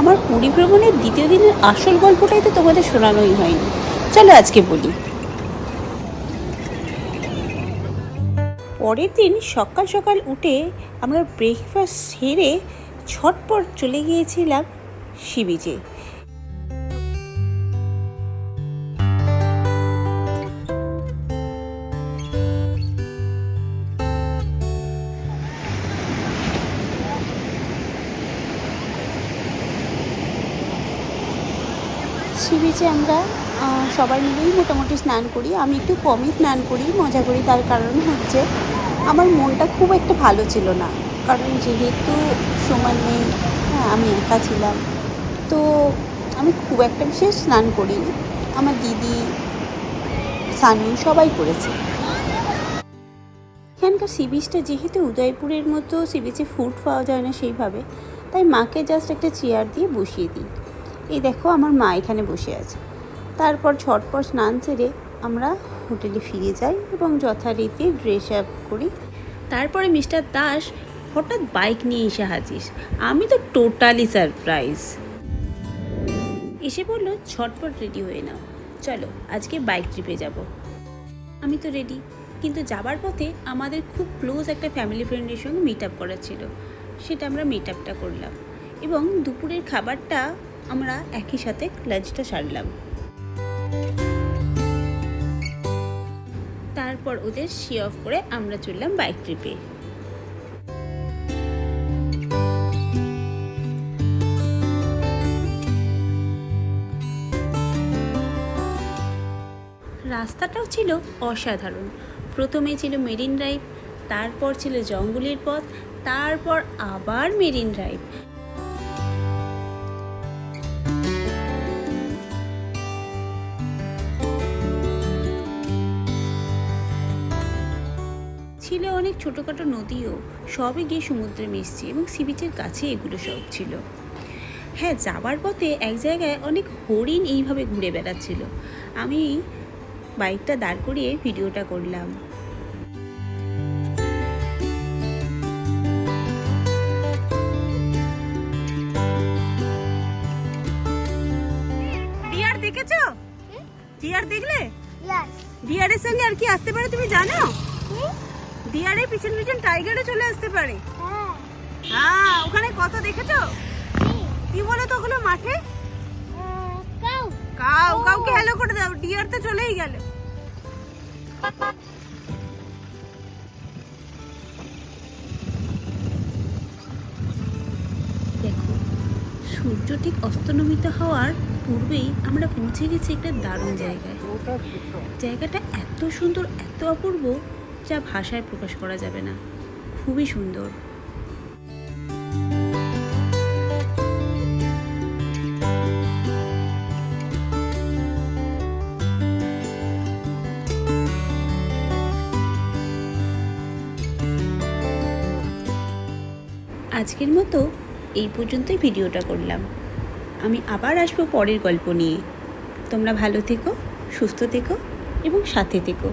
আমার পুরী ভ্রমণের দ্বিতীয় দিনের আসল গল্পটাই তো তোমাদের শোনানোই হয়নি। চলো আজকে বলি। পরের দিন সকাল সকাল উঠে আমরা ব্রেকফাস্ট সেরে ছটপট চলে গিয়েছিলাম সি বিচে সি বিচে আমরা সবাই মিলেই মোটামুটি স্নান করি। আমি একটু কমই স্নান করি, মজা করি। তার কারণ হচ্ছে আমার মনটা খুব একটা ভালো ছিল না। কারণ যেহেতু সমান নেই হ্যাঁ আমি একা ছিলাম। তো আমি খুব একটা বিশেষ স্নান করিনি। আমার দিদি, সানু সবাই করেছে। এখানকার সি বিচটা যেহেতু উদয়পুরের মতো সি বিচে ফুড পাওয়া যায় না সেইভাবে, তাই মাকে জাস্ট একটা চেয়ার দিয়ে বসিয়ে দিই। এই দেখো আমার মা এখানে বসে আছে। তারপর ঝটপট স্নান সেরে আমরা হোটেলে ফিরে যাই এবং যথারীতি ড্রেস আপ করি। তারপরে মিস্টার দাস হঠাৎ বাইক নিয়ে এসে হাজির। আমি তো টোটালি সারপ্রাইজ এসে বলল, ঝটপট রেডি হয়ে নাও। চলো, আজকে বাইক ট্রিপে যাব। আমি তো রেডি কিন্তু যাবার পথে আমাদের খুব ক্লোজ একটা ফ্যামিলি ফ্রেন্ডের সঙ্গে মিট আপ করা ছিল। সেটা আমরা মিট আপটা করলাম। এবং দুপুরের খাবারটা আমরা একই সাথে লাঞ্চটা সারলাম। তারপর ওদের শি অফ করে আমরা চললাম বাইক ট্রিপে। রাস্তাটাও ছিল অসাধারণ। প্রথমে ছিল মেরিন ড্রাইভ, তারপর ছিল জঙ্গলের পথ, তারপর আবার মেরিন ড্রাইভ। ছিল অনেক ছোটোখাটো নদীও সবই গিয়ে সমুদ্রে মিশছে এবং সি বিচের কাছে এগুলো সব ছিল। হ্যাঁ যাবার পথে এক জায়গায় অনেক হরিণ এইভাবে ঘুরে বেড়াচ্ছিল। আমি বাইকটা দাঁড় করিয়ে ভিডিওটা করলাম। ডিয়ার দেখেছ? ডিয়ার দেখলে. ডিয়ারের সঙ্গে আর কি আসতে পারে তুমি জানো? ডিয়ারের পিছন পিছন টাইগারও চলে আসতে পারে। হ্যাঁ। হ্যাঁ ওখানে কত দেখেছ? কি বলো তো ওগুলো মাঠে? কাউ। কাউ কাউকে হ্যালো করে দাও ডিয়ার তো চলেই গেল। দেখো সূর্য ঠিক অস্তনমিত হওয়ার পূর্বেই আমরা পৌঁছে গেছি একটা দারুণ জায়গায়। জায়গাটা এত সুন্দর এত অপূর্ব যা ভাষায় প্রকাশ করা যাবে না। খুবই সুন্দর। আজকের মতো এই পর্যন্তই ভিডিওটা করলাম। আমি আবার আসব পরের গল্প নিয়ে। তোমরা ভালো থেকো, সুস্থ থেকো এবং সাথে থেকো।